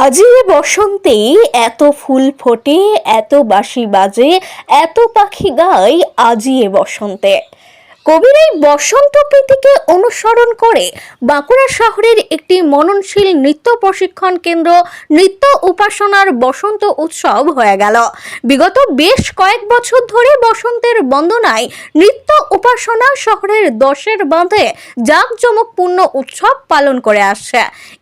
আজই বসন্তে এত ফুল ফোটে এত বাসি বাজে এত পাখি গায় এ বসন্তে। কবির এই বসন্ত প্রীতিকে অনুসরণ করে বাঁকুড়া শহরের একটি মননশীল নৃত্য প্রশিক্ষণ কেন্দ্র নৃত্য উপাসনার বসন্ত উৎসব হয়ে গেল। বিগত বেশ কয়েক বছর ধরে বসন্তের বন্দনায় নৃত্য উপাসনা শহরের দশের বাঁধে জাঁকজমকপূর্ণ উৎসব পালন করে আসছে।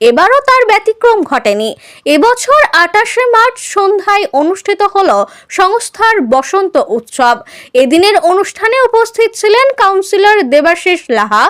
এবারও তার ব্যতিক্রম ঘটেনি। এবছর আটাশে মার্চ সন্ধ্যায় অনুষ্ঠিত হল সংস্থার বসন্ত উৎসব। এদিনের অনুষ্ঠানে উপস্থিত ছিলেন কাউন্সিলর দেবাশিস লাহা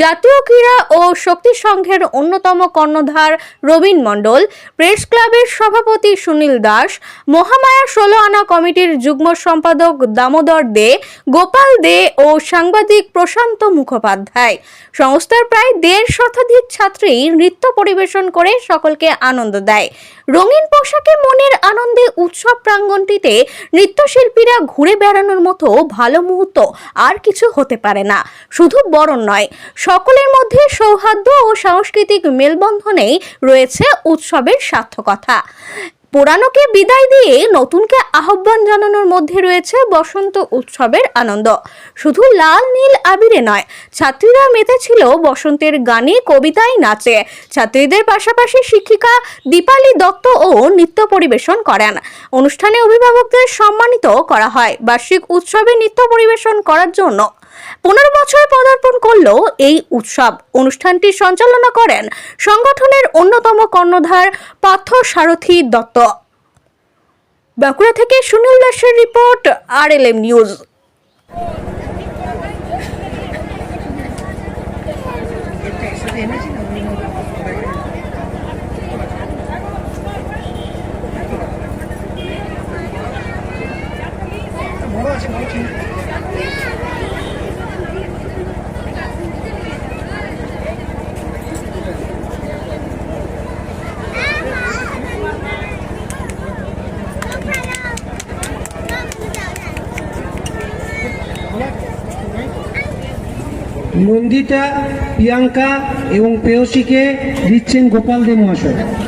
জাতীয় ক্রীড়া ও শক্তি সংঘের অন্যতম কর্ণধার রবীন মণ্ডল প্রেস ক্লাবের সভাপতি সুনীল দাস, মহামায়া ষোলো আনা কমিটির যুগ্ম সম্পাদক দামোদর দে, গোপাল দে ও সাংবাদিক প্রশান্ত মুখোপাধ্যায়। সংস্থার প্রায় দেড় শতাধিক ছাত্রী নৃত্য পরিবেশন করে সকলকে আনন্দ দেয়। রঙিন পোশাকে মনের আনন্দে উৎসব প্রাঙ্গণটিতে নৃত্যশিল্পীরা ঘুরে বেড়ানোর মতো ভালো মুহূর্ত আর কিছু হতে পারে না। শুধু বরণ নয়, সকলের মধ্যে সৌহার্দ্য ও সাংস্কৃতিক মেলবন্ধনেই রয়েছে উৎসবের সার্থকতা। পুরানোকে বিদায় দিয়ে নতুনকে আহ্বান জানানোর মধ্যে রয়েছে বসন্ত উৎসবের আনন্দ। শুধু লাল, নীল, আবিরে নয়, ছাত্রীরা মেতেছিল বসন্তের গানে কবিতায় নাচে। ছাত্রীদের পাশাপাশি শিক্ষিকা দীপালি দত্ত ও নৃত্য পরিবেশন করেন। অনুষ্ঠানে অভিভাবকদের সম্মানিত করা হয়। বার্ষিক উৎসবে নৃত্য পরিবেশন করার জন্য পনেরো বছরে পদার্পণ করলেও এই উৎসব অনুষ্ঠানটি সঞ্চালনা করেন সংগঠনের অন্যতম কর্ণধার পার্থ সারথী দত্ত। বাঁকুড়া থেকে সুনীল দাসের রিপোর্ট আর L M news Nandita Priyanka এবং পেয়সীকে দিচ্ছেন গোপাল দে মহাশয়।